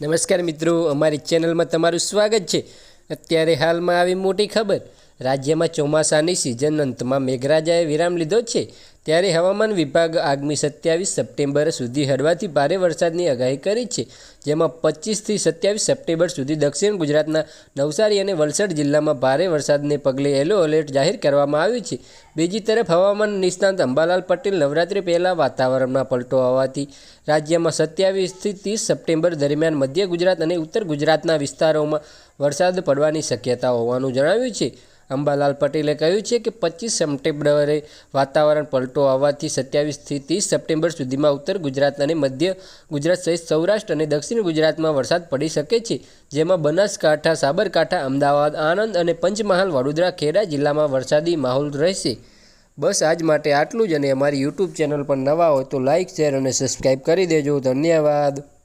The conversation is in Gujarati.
નમસ્કાર મિત્રો, અમારી ચેનલમાં તમારું સ્વાગત છે. અત્યારે હાલમાં આવી મોટી ખબર, રાજ્યમાં ચોમાસાની સિઝન અંતમાં મેઘરાજાએ વિરામ લીધો છે. ત્યારે હવામાન વિભાગ આગામી સત્યાવીસ સપ્ટેમ્બર સુધી હળવાથી ભારે વરસાદની આગાહી કરી છે, જેમાં પચીસથી સત્યાવીસ સપ્ટેમ્બર સુધી દક્ષિણ ગુજરાતના નવસારી અને વલસાડ જિલ્લામાં ભારે વરસાદને પગલે યલો એલર્ટ જાહેર કરવામાં આવ્યું છે. બીજી તરફ હવામાન નિષ્ણાંત અંબાલાલ પટેલ નવરાત્રિ પહેલાં વાતાવરણમાં પલટો આવવાથી રાજ્યમાં સત્યાવીસથી ત્રીસ સપ્ટેમ્બર દરમિયાન મધ્ય ગુજરાત અને ઉત્તર ગુજરાતના વિસ્તારોમાં વરસાદ પડવાની શક્યતા હોવાનું જણાવ્યું છે. અંબાલાલ પટેલે કહ્યું છે કે પચીસ સપ્ટેમ્બરે વાતાવરણ પલટો આવવાથી સત્યાવીસથી ત્રીસ સપ્ટેમ્બર સુધીમાં ઉત્તર ગુજરાત અને મધ્ય ગુજરાત સહિત સૌરાષ્ટ્ર અને દક્ષિણ ગુજરાતમાં વરસાદ પડી શકે છે, જેમાં બનાસકાંઠા, સાબરકાંઠા, અમદાવાદ, આણંદ અને પંચમહાલ, વડોદરા, ખેડા જિલ્લામાં વરસાદી માહોલ રહેશે. બસ આજ માટે આટલું જ અને અમારી યુટ્યુબ ચેનલ પર નવા હોય તો લાઇક શેર અને સબસ્ક્રાઈબ કરી દેજો. ધન્યવાદ.